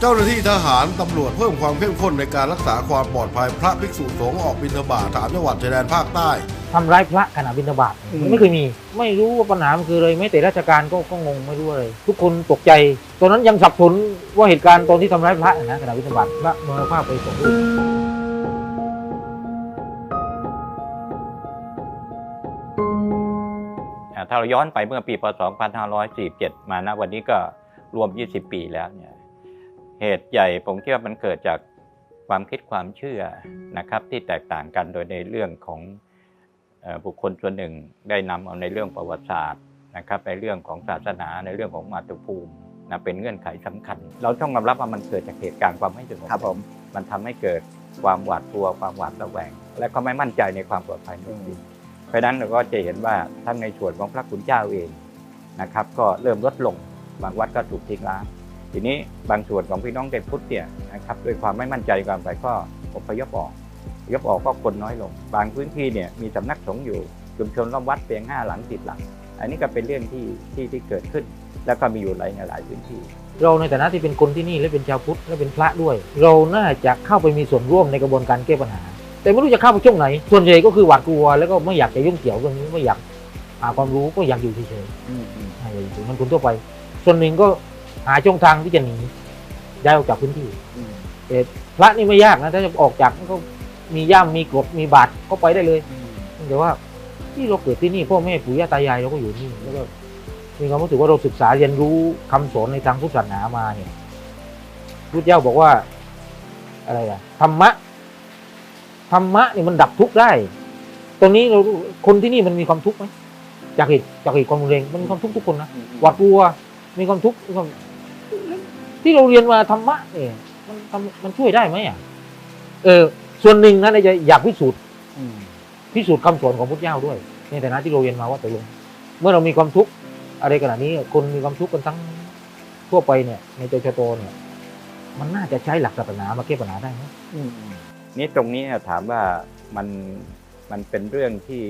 เจ้าหน้าที่ทหารตำรวจเพิ่มความเข้มข้นในการรักษาความปลอดภัยพระภิกษุสงฆ์ออกบิณฑบาตสามจังหวัดชายแดนภาคใต้ ทำร้ายพระขณะบิณฑบาตอืมมันไม่เคยมี ไม่รู้ว่าปัญหามันคืออะไรไม่แต่ราชการก็ก็งงไม่รู้อะไร ทุกคนตกใจ ตอนนั้นยังสับสนว่าเหตุการณ์ตอนที่ทำร้ายพระนะขณะบิณฑบาตพระมรณภาพไปสองรูปอ่าถ้าเราย้อนไปเมื่อปีพศ 2547 มาณวันนี้ก็รวม 20 ปีแล้วเนี่ย เหตุใหญ่ผมคิดว่ามันเกิดจากความคิดความเชื่อนะครับ ที่แตกต่างกันโดยในเรื่องของเอ่อบุคคลส่วนหนึ่งได้นำเอาในเรื่องประวัติศาสตร์นะครับในเรื่องของศาสนาในเรื่องของมาตุภูมินะเป็นเงื่อนไขสำคัญ เราต้องยอมรับว่ามันเกิดจากเหตุการณ์ความไม่สงบครับผมมันทำให้เกิดความหวาดกลัวความหวาดระแวง และก็ไม่มั่นใจในความปลอดภัยในชีวิตเพราะฉะนั้นเราก็จะเห็นว่าทั้งในส่วนของพระคุณเจ้าเองนะครับ ก็เริ่มลดลงบางวัดก็ถูกทิ้งร้าง ทีนี้บางส่วนของพี่น้องเด็กพุทธเนี่ยนะครับด้วยความไม่มั่นใจความไปก็อพยพออกอพยพออกก็คนน้อยลง บางพื้นที่เนี่ยมีสำนักสงฆ์อยู่ชุมชนรอบวัดเพียงห้าหลังสิบหลัง อันนี้ก็เป็นเรื่องที่ที่ที่เกิดขึ้น แล้วก็มีอยู่หลายในหลายพื้นที่ เราในฐานะที่เป็นคนที่นี่และเป็นชาวพุทธและเป็นพระด้วย เราน่าจะเข้าไปมีส่วนร่วมในกระบวนการแก้ปัญหา แต่ไม่รู้จะเข้าไปช่วงไหน ส่วนใหญ่ก็คือหวาดกลัวแล้วก็ไม่อยากจะยุ่งเกี่ยวเรื่องนี้ไม่อยากหาความรู้ก็อยากอยู่เฉยๆให้อยู่มันคนทั่วไป ส่วนหนึ่งก็ หาช่องทางที่จะหนีย้ายออกจากพื้นที่แต่พระนี่ไม่ยากนะถ้าจะออกจากก็มีย่ามมีกรดมีบาตรก็ไปได้เลยแต่ว่าที่เราเกิดที่นี่พ่อแม่ปู่ย่าตายายเราก็อยู่นี่แล้วก็มีความรู้สึกว่าเราศึกษาเรียนรู้คำสอนในทางพุทธศาสนามาเนี่ยพุทธเจ้าบอกว่า อะไรอะธรรมะธรรมะนี่มันดับทุกข์ได้ ตรงนี้เราคนที่นี่มันมีความทุกข์ไหมจากเหตุจากเหตุความรุนแรงมันมีความทุกข์ทุกคนนะ หวาดกลัวมีความทุกข์มีความ ที่เราเรียนมาธรรมะเนี่ยมันทำมันช่วยได้ไหมอะเออ ส่วนหนึ่งนะในใจอยากพิสูจน์พิสูจน์คำสอนของพุทธเจ้าด้วย ในฐานะที่เราเรียนมาว่าตกลงเมื่อเรามีความทุกข์อะไรขนาดนี้ คนมีความทุกข์กันทั้งทั่วไปเนี่ย ในใจชะโตเนี่ย มันน่าจะใช้หลักศาสนามาแก้ปัญหาได้ไหมนี่ตรงนี้ถามว่ามันมันเป็นเรื่องที่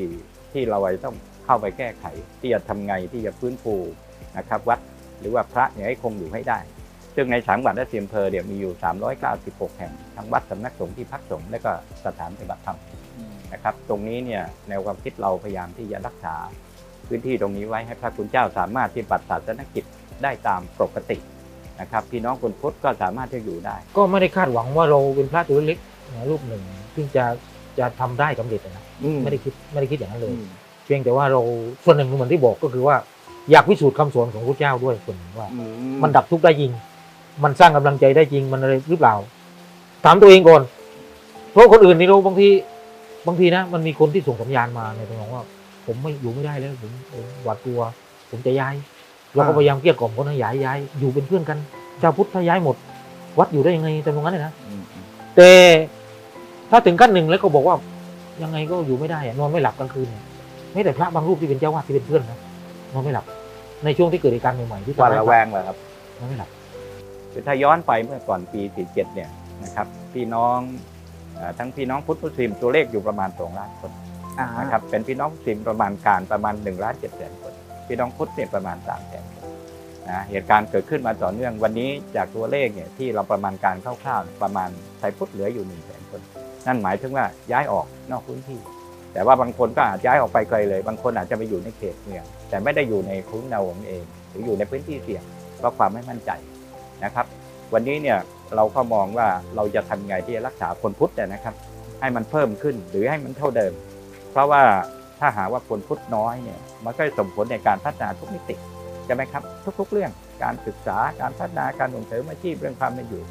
ที่เราจะต้องเข้าไปแก้ไข ที่จะทำไงที่จะฟื้นฟูนะครับ วัดหรือว่าพระเนี่ยให้คงอยู่ให้ได้ ซึ่งในสามจังหวัดและสี่อำเภอเนี่ยมีอยู่ 396 แห่ง ทั้งวัดสำนักสงฆ์ที่พักสงฆ์และก็สถานปฏิบัติธรรมนะครับ ตรงนี้เนี่ยแนวความคิดเราพยายามที่จะรักษาพื้นที่ตรงนี้ไว้ให้พระคุณเจ้าสามารถที่ปฏิบัติศาสนกิจได้ตามปกตินะครับพี่น้องคนพุทธก็สามารถที่จะอยู่ได้ ก็ไม่ได้คาดหวังว่าเราเป็นพระตัวเล็กๆนะรูปหนึ่งซึ่งจะจะทำได้สำเร็จนะไม่ได้คิดไม่ได้คิดอย่างนั้นเลย เพียงแต่ว่าเราส่วนหนึ่งเหมือนที่บอกก็คือว่า อยากพิสูจน์คำสอนของพระเจ้าด้วยส่วนหนึ่งว่า มันดับทุกข์ได้จริง มันสร้างกำลังใจได้จริงมันอะไรหรือเปล่า ถามตัวเองก่อน เพราะคนอื่นนี่เราบางทีบางทีนะ มันมีคนที่ส่งสัญญาณมาในตรงว่า ผมไม่อยู่ไม่ได้แล้วผมผมหวาดกลัว ผมจะย้ายเราก็พยายามเกลี้ยกล่อมคนให้ย้ายย้ายอยู่เป็นเพื่อนกันชาวพุทธถ้าย้ายหมด วัดอยู่ได้ยังไงแต่ตรงนั้นเลยนะแต่ถ้าถึงขั้นหนึ่งแล้วก็บอกว่า ยังไงก็อยู่ไม่ได้อะนอนไม่หลับกลางคืนเนี่ยไม่แต่พระบางรูปที่เป็นเจ้าวาดที่เป็นเพื่อนนะนอนไม่หลับ ในช่วงที่เกิดเหตุการณ์ใหม่ๆที่หวาดทำให้ระแวงเหรอครับนอนไม่หลับ คือถ้าย้อนไปเมื่อก่อนปี 47 เนี่ยนะครับพี่น้องเอ่อทั้งพี่น้องพุทธมุสลิมตัวเลขอยู่ประมาณ2ล้านคนนะครับเป็นพี่น้องมุสลิมประมาณการประมาณ1ล้าน7แสนคน พี่น้องพุทธเนี่ยประมาณ3แสนคนนะเหตุการณ์เกิดขึ้นมาต่อเนื่องวันนี้จากตัวเลขเนี่ยที่เราประมาณการคร่าวๆประมาณไทยพุทธเหลืออยู่1แสนคน นั่นหมายถึงว่าย้ายออกนอกพื้นที่ แต่ว่าบางคนก็อาจย้ายออกไปไกลเลย บางคนอาจจะไปอยู่ในเขตเมืองแต่ไม่ได้อยู่ในคุ้มเนาของเอง หรืออยู่ในพื้นที่เสี่ยงเพราะความไม่มั่นใจ นะครับ วันนี้เนี่ยเราก็มองว่าเราจะทำไงที่จะรักษาคนพุทธเนี่ยนะครับ ให้มันเพิ่มขึ้นหรือให้มันเท่าเดิม เพราะว่าถ้าหาว่าคนพุทธน้อยเนี่ยมันก็จะส่งผลในการพัฒนาทุกมิติใช่ไหมครับ ทุก ๆ เรื่องการศึกษาการพัฒนาการส่งเสริมอาชีพเรื่องความเป็นอยู่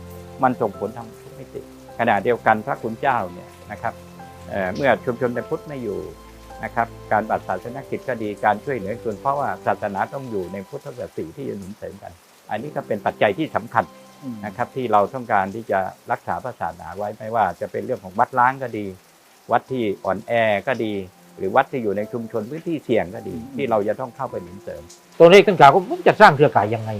มันส่งผลทางทุกมิติขณะเดียวกันพระคุณเจ้าเนี่ยนะครับเเมื่อชุมชนในพุทธไม่อยู่นะครับการบัตรศาสนกิจก็ดีการช่วยเหลือส่วนเพราะว่าศาสนาต้องอยู่ในพุทธศาสนาที่จะหนุนเสริมกัน อันนี้ก็เป็นปัจจัยที่สำคัญนะครับที่เราต้องการที่จะรักษาพระศาสนาไว้ไม่ว่าจะเป็นเรื่องของวัดล้างก็ดี วัดที่อ่อนแอก็ดี หรือวัดที่อยู่ในชุมชนพื้นที่เสี่ยงก็ดี ที่เราจะต้องเข้าไปหนุนเสริมตอนแรกท่านกล่าวว่าผมจะสร้างเครือข่ายยังไง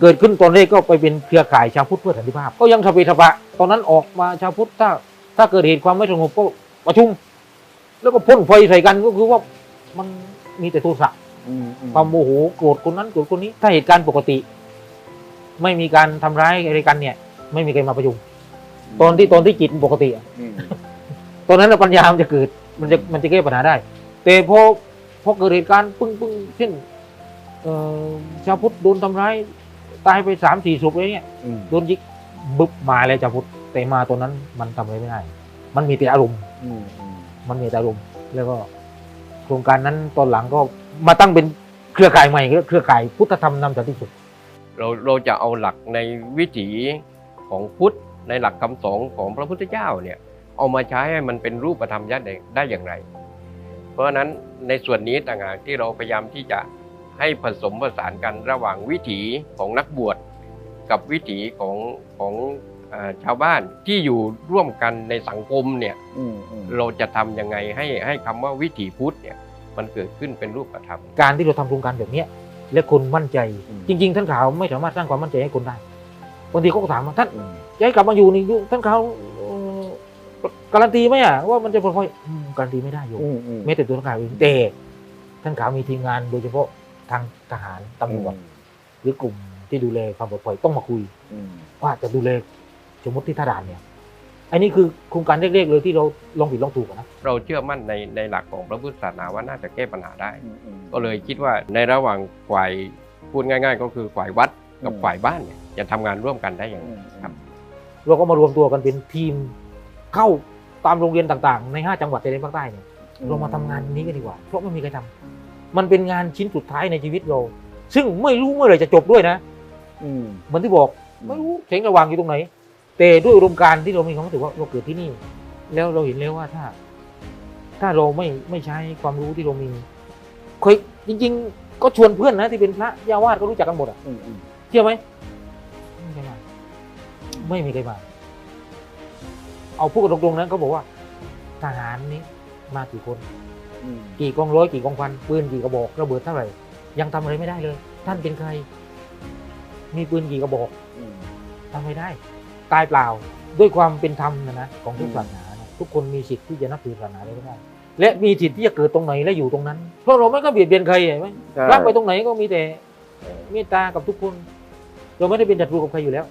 เกิดขึ้นตอนแรกก็ไปเป็นเครือข่ายชาวพุทธเพื่อสันติภาพ ก็ยังทะเบทะบะตอนนั้นออกมาชาวพุทธถ้า ถ้าเกิดเหตุความไม่สงบก็ประชุม แล้วก็พ่นไฟใส่กันก็คือว่ามันมีแต่โทสะความโมโหโกรธคนนั้นโกรธคนนี้ ถ้าเหตุการณ์ปกติ ไม่มีการทำร้ายอะไรกันเนี่ย ไม่มีใครมาประชุมตอนที่ตอนที่จิตปกติอะอืมตอนนั้นน่ะปัญญามันจะเกิด มันจะมันจะแก้ปัญหาได้ แต่พอพอเกิดเหตุการณ์ปึ้งปึ้งเช่นเอ่อชาวพุทธโดนทำร้ายตายไปสามสี่ศพอะไรเงี้ยอืมโดนยิงบึบมาเลยชาวพุทธแต่มาตอนนั้นมันทำอะไรไม่ได้ มันมีแต่อารมณ์อืมอืมมันมีแต่อารมณ์แล้วก็โครงการนั้นตอนหลังก็มาตั้งเป็นเครือข่ายใหม่เครือข่ายพุทธธรรมนำสันติสุข เราเราจะเอาหลักในวิถีของพุทธในหลักคำสอนของพระพุทธเจ้าเนี่ยเอามาใช้ให้มันเป็นรูปธรรมยัดได้อย่างไร เพราะฉะนั้นในส่วนนี้ต่างหากที่เราพยายามที่จะให้ผสมผสานกันระหว่างวิถีของนักบวช กับวิถีของของเอ่อชาวบ้านที่อยู่ร่วมกันในสังคมเนี่ยอืมอืมเราจะทำยังไงให้ให้คำว่าวิถีพุทธเนี่ยมันเกิดขึ้นเป็นรูปธรรม การที่เราทำโครงการแบบเนี้ย และคนมั่นใจ อืม จริง ๆ ท่านขาวไม่สามารถสร้างความมั่นใจให้คนได้บางทีเขาก็ถามว่าท่านอืมจะให้กลับมาอยู่นี่อยู่ท่านขาวเอ่อการันตีไหมอะว่ามันจะปลอดภัยอืมการันตีไม่ได้อยู่อืมอืมแม้แต่ตัวท่านขาวเองแต่ท่านขาวมีทีมงานโดยเฉพาะทางทหารตำรวจหรือกลุ่มที่ดูแลความปลอดภัยต้องมาคุย อืมว่าจะดูแลสมมติที่ท่าด่านเนี่ย อันนี้คือโครงการเล็กๆเลยที่เราลองผิดลองถูกอะนะเราเชื่อมั่นในในหลักของพระพุทธศาสนาว่าน่าจะแก้ปัญหาได้อืมอืมก็เลยคิดว่าในระหว่างฝ่ายพูดง่าย ๆ ก็คือฝ่ายวัดกับอืมฝ่ายบ้านเนี่ยจะทำงานร่วมกันได้อย่างอืไรมครับ เราก็มารวมตัวกันเป็นทีมเข้าตามโรงเรียนต่างๆ ในห้าจังหวัดชายแดนภาคใต้เนี่ยเรามาทำงานนี้กันดีกว่า เพราะไม่มีใครทำมันเป็นงานชิ้นสุดท้ายในชีวิตเรา ซึ่งไม่รู้เมื่อไหร่จะจบด้วยนะ อืมเหมือนที่บอกไม่รู้เสียงระหว่างอยู่ตรงไหน แต่ด้วยอุดมการณ์ที่เรามีความรู้สึกว่าเราเกิดที่นี่ แล้วเราเห็นแล้วว่าถ้า ถ้าเราไม่ไม่ใช้ความรู้ที่เรามีเคยจริง ๆ ก็ชวนเพื่อนนะที่เป็นพระยาวาดก็รู้จักกันหมดอะอืมอืมเชื่อไหมไม่มีใครมาไม่มีใครมา เอาพูดกันตรงๆนะเขาบอกว่า ทหารนี้มากี่คน อืมกี่กองร้อยกี่กองพันปืนกี่กระบอกระเบิดเท่าไหร่ ยังทำอะไรไม่ได้เลย ท่านเป็นใคร มีปืนกี่กระบอกอืมทำไม่ได้ ตายเปล่าด้วยความเป็นธรรมนะนะของทุกศาสนานะทุกคนมีสิทธิ์ที่จะนับถือศาสนาอะไรก็ได้ และมีสิทธิ์ที่จะเกิดตรงไหนและอยู่ตรงนั้น เพราะเราไม่ก็เบียดเบียนใครเห็นไหมใช่ รักไปตรงไหนก็มีแต่เมตตากับทุกคน เราไม่ได้เป็นศัตรูกับใครอยู่แล้ว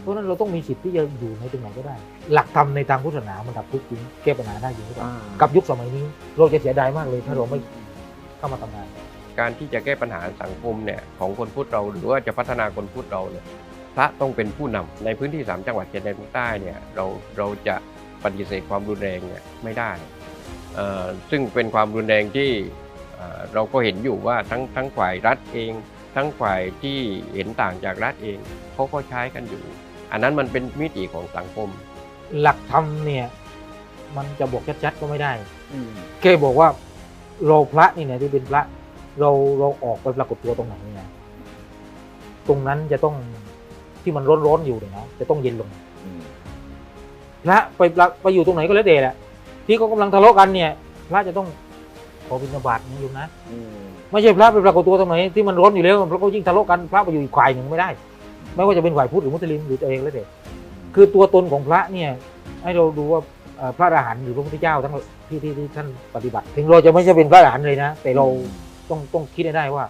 เพราะฉะนั้นเราต้องมีสิทธิ์ที่จะอยู่ในตรงไหนก็ได้ หลักธรรมในทางพุทธศาสนามันดับทุกข์จริงแก้ปัญหาได้จริงหรือเปล่าอ่ากับยุคสมัยนี้เราจะเสียดายมากเลยถ้าเราไม่เข้ามาทำงาน การที่จะแก้ปัญหาสังคมเนี่ยของคนพุทธเราหรือว่าจะพัฒนาคนพุทธเราเนี่ยพ ระต้องเป็นผู้นำในพื้นที่สามจังหวัดชายแดนภาคใต้เนี่ยเราเราจะปฏิเสธความรุนแรงเนี่ยไม่ได้เอ่อซึ่งเป็นความรุนแรงที่เอ่อเราก็เห็นอยู่ว่าทั้งทั้งฝ่ายรัฐเอง ทั้งฝ่ายที่เห็นต่างจากรัฐเองเขาก็ใช้กันอยู่ อันนั้นมันเป็นมิติของสังคม หลักธรรมเนี่ยมันจะบอกชัดๆก็ไม่ได้อืมแค่บอกว่าเราพระนี่เนี่ยที่เป็นพระเราเราออกไปปรากฏตัวตรงไหนเนี่ยตรงนั้นจะต้อง ที่มันร้อนๆอยู่เนี่ยนะจะต้องเย็นลงอืมพระไปปรไปอยู่ตรงไหนก็แล้วแต่แหละที่เขากำลังทะเลาะกันเนี่ย พระจะต้องขอบิณฑบาตนะโยมนะอืมไม่ใช่พระไปปรากฏตัวตรงไหนที่มันร้อนอยู่แล้วเพราะเขายิ่งทะเลาะกันพระไปอยู่อีกฝ่ายหนึ่งไม่ได้ ไม่ว่าจะเป็นฝ่ายพุทธหรือมุสลิมหรือตัวเองแล้วแต่คือตัวตนของพระเนี่ย ให้เราดูว่าเอ่อพระอรหันต์หรือพระพุทธเจ้าทั้งที่ที่ที่ท่านปฏิบัติ ถึงเราจะไม่ใช่เป็นพระอรหันต์เลยนะ แต่เราต้องต้องคิดให้ได้ว่า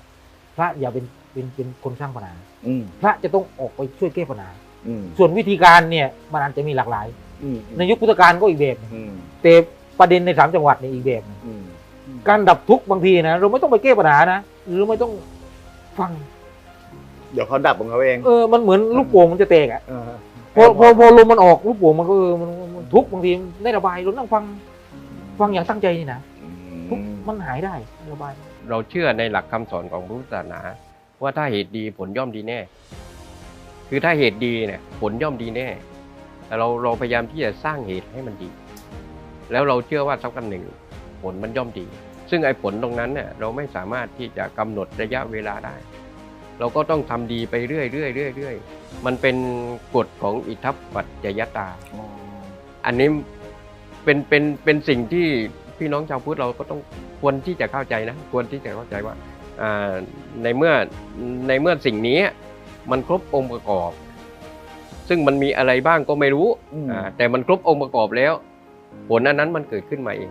พระอย่าเป็นเป็นเป็นคนสร้างปัญหา อืมพระจะต้องออกไปช่วยแก้ปัญหา อืมส่วนวิธีการเนี่ยมันอาจจะมีหลากหลาย อืมในยุคพุทธกาลก็อีกแบบหนึ่งอืมแต่ประเด็นในสามจังหวัดเนี่ยอีกแบบหนึ่งอืมการดับทุกข์บางทีนะเราไม่ต้องไปแก้ปัญหานะหรือไม่ต้องฟัง เดี๋ยวเขาดับของเขาเองเออมันเหมือนลูกโป่งมันจะแตกอะเออพอพอพอลมมันออกลูกโป่งมันก็เออมันมันมันทุกข์บางทีได้ระบายเรานั่งฟังฟังอย่างตั้งใจนี่นะทุกข์มันหายได้ระบาย เราเชื่อในหลักคำสอนของพระพุทธศาสนา ว่าถ้าเหตุดีผลย่อมดีแน่ คือถ้าเหตุดีเนี่ยผลย่อมดีแน่ แต่เราเราพยายามที่จะสร้างเหตุให้มันดี แล้วเราเชื่อว่าสักวันหนึ่ง ผลมันย่อมดี ซึ่งไอ้ผลตรงนั้นเนี่ยเราไม่สามารถที่จะกำหนดระยะเวลาได้ เราก็ต้องทำดีไปเรื่อยเรื่อยเรื่อยเรื่อยมันเป็นกฎของอิทัปปัจจยตา อันนี้เป็นเป็นเป็นสิ่งที่พี่น้องชาวพุทธเราก็ต้องควรที่จะเข้าใจนะ ควรที่จะเข้าใจว่า ในเมื่อในเมื่อสิ่งนี้มันครบองค์ประกอบ ซึ่งมันมีอะไรบ้างก็ไม่รู้อืมอ่าแต่มันครบองค์ประกอบแล้ว ผลอันนั้นมันเกิดขึ้นมาเอง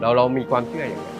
เราเรามีความเชื่ออย่างนั้น